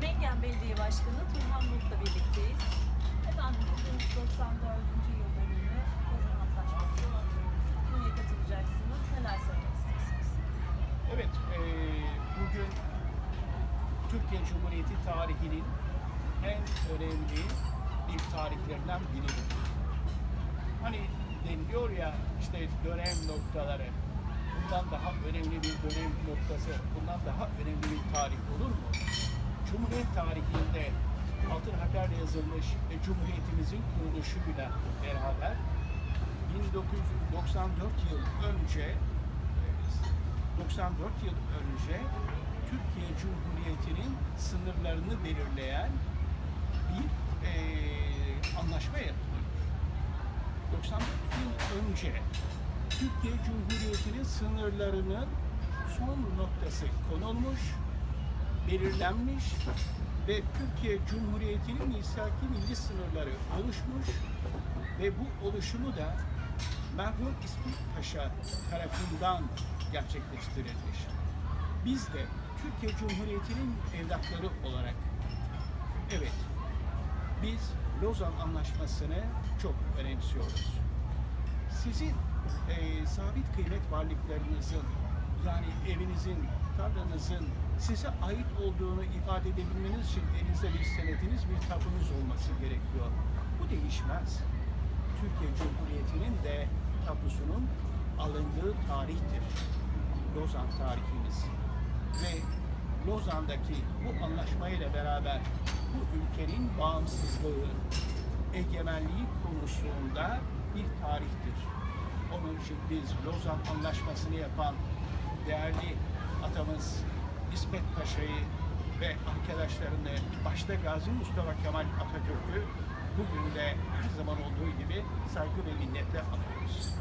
Mengen Belediye Başkanı Turhan Mut'la birlikteyiz. Efendim bugün 94. yıl dönümü Lozan Antlaşması. Niye katılacaksınız? Neler söylemek istiyorsunuz? Evet, eee, bugün Türkiye Cumhuriyeti tarihinin en önemli ilk tarihlerinden biridir. Hani deniliyor ya işte dönem noktaları, bundan daha önemli bir dönem noktası, bundan daha önemli Cumhuriyet tarihinde altın harflerle yazılmış ve Cumhuriyetimizin kuruluşuyla beraber 1994 yıl önce e, 94 yıl önce Türkiye Cumhuriyeti'nin sınırlarını belirleyen bir e, anlaşma yapılıyor. 94 yıl önce Türkiye Cumhuriyeti'nin sınırlarının son noktası konulmuş, belirlenmiş ve Türkiye Cumhuriyeti'nin misaki milli sınırları oluşmuş ve bu oluşumu da merhum İsmet Paşa tarafından gerçekleştirilmiş. Biz de Türkiye Cumhuriyeti'nin evlatları olarak evet biz Lozan Anlaşması'nı çok önemsiyoruz. Sizin eee, sabit kıymet varlıklarınızın evinizin, tarlanızın size ait olduğunu ifade edebilmeniz için elinizde bir senediniz, bir tapunuz olması gerekiyor. Bu değişmez. Türkiye Cumhuriyeti'nin de tapusunun alındığı tarihtir. Lozan tarihimiz. Ve Lozan'daki bu anlaşmayla beraber bu ülkenin bağımsızlığı, egemenliği konusunda bir tarihtir. Onun için biz Lozan Anlaşması'nı yapan değerli atamız İsmet Paşa'yı ve arkadaşlarını başta Gazi Mustafa Kemal Atatürk'ü bugün de her zaman olduğu gibi saygı ve minnetle anıyoruz.